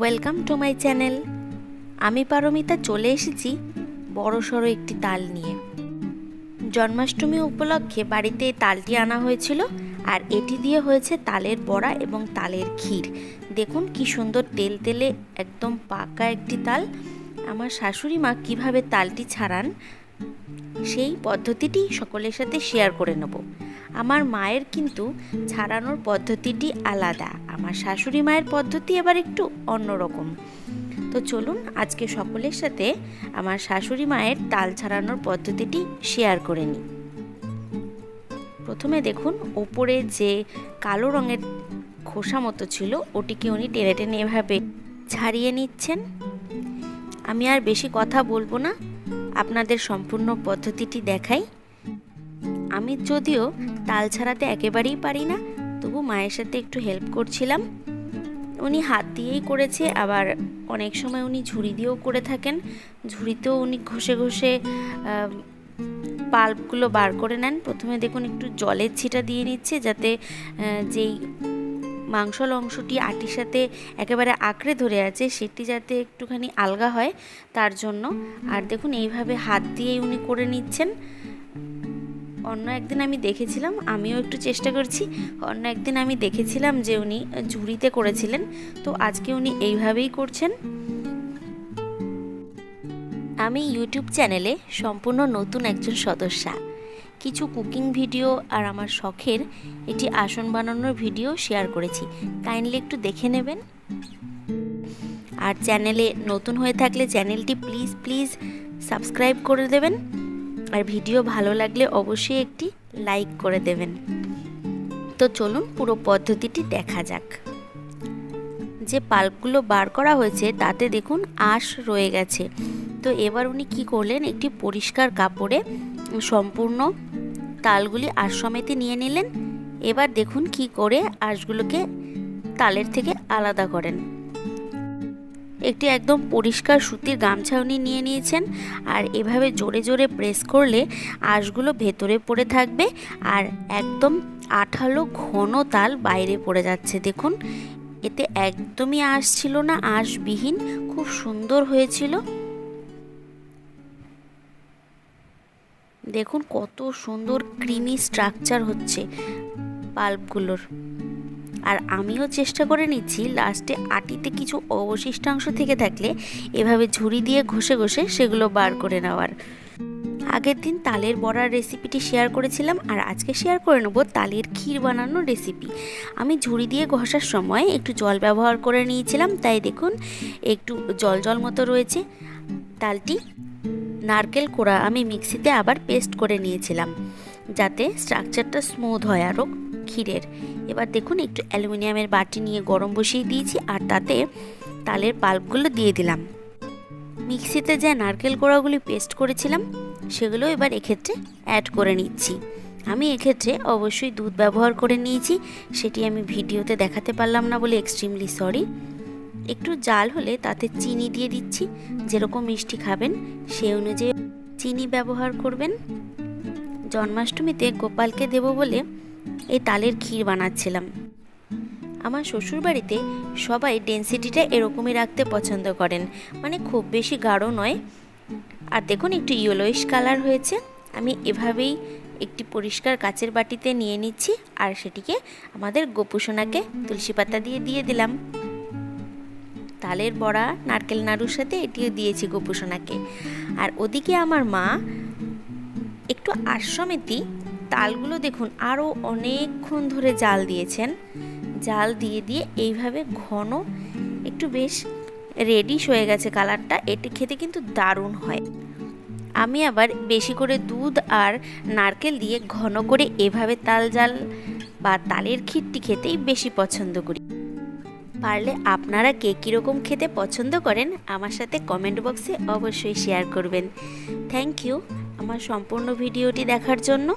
Welcome to my channel আমি পারমিতা চলে এসেছি বড় সড়ো একটি তাল নিয়ে। জন্মাষ্টমী উপলক্ষে বাড়িতে এই তালটি আনা হয়েছিল আর এটি দিয়ে হয়েছে তালের বড়া এবং তালের ক্ষীর। দেখুন কি সুন্দর তেল তেলে একদম পাকা একটি তাল। আমার শাশুড়ি মা কীভাবে তালটি ছাড়ান, সেই পদ্ধতিটি সকলের সাথে শেয়ার করে নেব। আমার মায়ের কিন্তু ছাড়ানোর পদ্ধতিটি আলাদা। আমার শাশুড়ি মায়ের পদ্ধতি এবার একটু অন্যরকম। তো চলুন আজকে সকলের সাথে আমার শাশুড়ি মায়ের তাল ছাড়ানোর পদ্ধতিটি শেয়ার করে নিই। প্রথমে দেখুন, ওপরে যে কালো রঙের খোসা মতো ছিল, ওটিকে উনি টেনে টেনে এভাবে ছাড়িয়ে নিচ্ছেন। আমি আর বেশি কথা বলব না, আপনাদের সম্পূর্ণ পদ্ধতিটি দেখাই। আমি যদিও তাল ছাড়াতে একেবারেই পারি না, তবু মায়ের সাথে একটু হেল্প করছিলাম। উনি হাত দিয়েই করেছে, আবার অনেক সময় উনি ঝুড়ি দিয়েও করে থাকেন। ঝুড়িতেও উনি ঘষে ঘষে পাল্পগুলো বার করে নেন। প্রথমে দেখুন একটু জলের ছিটা দিয়ে নিচ্ছে, যাতে যেই মাংসল অংশটি আটির সাথে একেবারে আঁকড়ে ধরে আছে, সেটি যাতে একটুখানি আলগা হয় তার জন্য। আর দেখুন, এইভাবে হাত দিয়েই উনি করে নিচ্ছেন। অন্য একদিন আমি দেখেছিলাম, আমিও একটু চেষ্টা করছি। অন্য একদিন আমি দেখেছিলাম যে উনি ঝুড়িতে করেছিলেন, তো আজকে উনি এইভাবেই করছেন। আমি ইউটিউব চ্যানেলে সম্পূর্ণ নতুন একজন সদস্যা। কিছু কুকিং ভিডিও আর আমার শখের এটি আসন বানানোর ভিডিও শেয়ার করেছি। কাইন্ডলি একটু দেখে নেবেন। আর চ্যানেলে নতুন হয়ে থাকলে চ্যানেলটি প্লিজ প্লিজ সাবস্ক্রাইব করে দেবেন। আর ভিডিও ভালো লাগলে অবশ্যই একটি লাইক করে দেবেন। তো চলুন পুরো পদ্ধতিটি দেখা যাক। যে পাল্পগুলো বার করা হয়েছে, তাতে দেখুন আঁশ রয়ে গেছে। তো এবার উনি কি করলেন? একটি পরিষ্কার কাপড়ে সম্পূর্ণ তালগুলি আঁশ সমেতে নিয়ে নিলেন। এবার দেখুন কি করে আঁশগুলোকে তালের থেকে আলাদা করেন। একটি একদম পরিষ্কার সুতির গামছা উনি নিয়ে নিয়েছেন। আর এভাবে জোরে জোরে প্রেস করলে আঁশগুলো ভেতরে পড়ে থাকবে আর একদম আঠালো ঘন তাল বাইরে পড়ে যাচ্ছে। দেখুন, এতে একদমই আঁশ ছিল না, আঁশবিহীন, খুব সুন্দর হয়েছিল। দেখুন, কত সুন্দর, ক্রিমি স্ট্রাকচার হচ্ছে পাল্পগুলোর। আর আমিও চেষ্টা করে নিচ্ছি লাস্টে আটিতে কিছু অবশিষ্টাংশ থেকে থাকলে এভাবে ঝুড়ি দিয়ে ঘষে ঘষে সেগুলো বার করে নেওয়ার। আগের দিন তালের বড়ার রেসিপিটি শেয়ার করেছিলাম আর আজকে শেয়ার করে নেব তালের ক্ষীর বানানোর রেসিপি আমি ঝুড়ি দিয়ে ঘষার সময় একটু জল ব্যবহার করে নিয়েছিলাম, তাই দেখুন একটু জল জল মতো রয়েছে। তালটি নারকেল কোড়া আমি মিক্সিতে আবার পেস্ট করে নিয়েছিলাম, যাতে স্ট্রাকচারটা স্মুথ হয় আরও ক্ষীরের। এবার দেখুন, একটু অ্যালুমিনিয়ামের বাটি নিয়ে গরম বসিয়ে দিয়েছি আর তাতে তালের পাল্পগুলো দিয়ে দিলাম। মিক্সিতে যে নারকেল কোড়াগুলি পেস্ট করেছিলাম, সেগুলো এবার এক্ষেত্রে অ্যাড করে নিচ্ছি। আমি এক্ষেত্রে অবশ্যই দুধ ব্যবহার করে নিয়েছি, সেটি আমি ভিডিওতে দেখাতে পারলাম না বলে এক্সট্রিমলি সরি একটু জাল হলে তাতে চিনি দিয়ে দিচ্ছি, যেরকম মিষ্টি খাবেন সে অনুযায়ী চিনি ব্যবহার করবেন। জন্মাষ্টমীতে গোপালকে দেব বলে এই তালের ক্ষীর বানাচ্ছিলাম। আমার শ্বশুরবাড়িতে সবাই ডেন্সিটিটা এরকমই রাখতে পছন্দ করেন। মানে খুব বেশি গাঢ় নয়। আর দেখুন একটু ইয়েলোইশ কালার হয়েছে। আমি এভাবেই একটি পরিষ্কার কাচের বাটিতে নিয়ে নিচ্ছি আর সেটিকে আমাদের গোপুসোনাকে তুলসী পাতা দিয়ে দিয়ে দিলাম। তালের বড়া, নারকেল নাড়ুর সাথে এটিও দিয়েছি গোপুসোনাকে। আর ওদিকে আমার মা একটু আশ্রমেতি তালগুলো দেখুন আরও অনেকক্ষণ ধরে জাল দিয়েছেন। জাল দিয়ে দিয়ে এইভাবে ঘন, একটু বেশ রেডিশ হয়ে গেছে কালারটা এটি খেতে কিন্তু দারুণ হয়। আমি আবার বেশি করে দুধ আর নারকেল দিয়ে ঘন করে এভাবে তাল জাল বা তালের ক্ষীরটি খেতেই বেশি পছন্দ করি। পারলে আপনারা কে কীরকম খেতে পছন্দ করেন, আমার সাথে কমেন্ট বক্সে অবশ্যই শেয়ার করবেন। থ্যাংক ইউ আমার সম্পূর্ণ ভিডিওটি দেখার জন্য।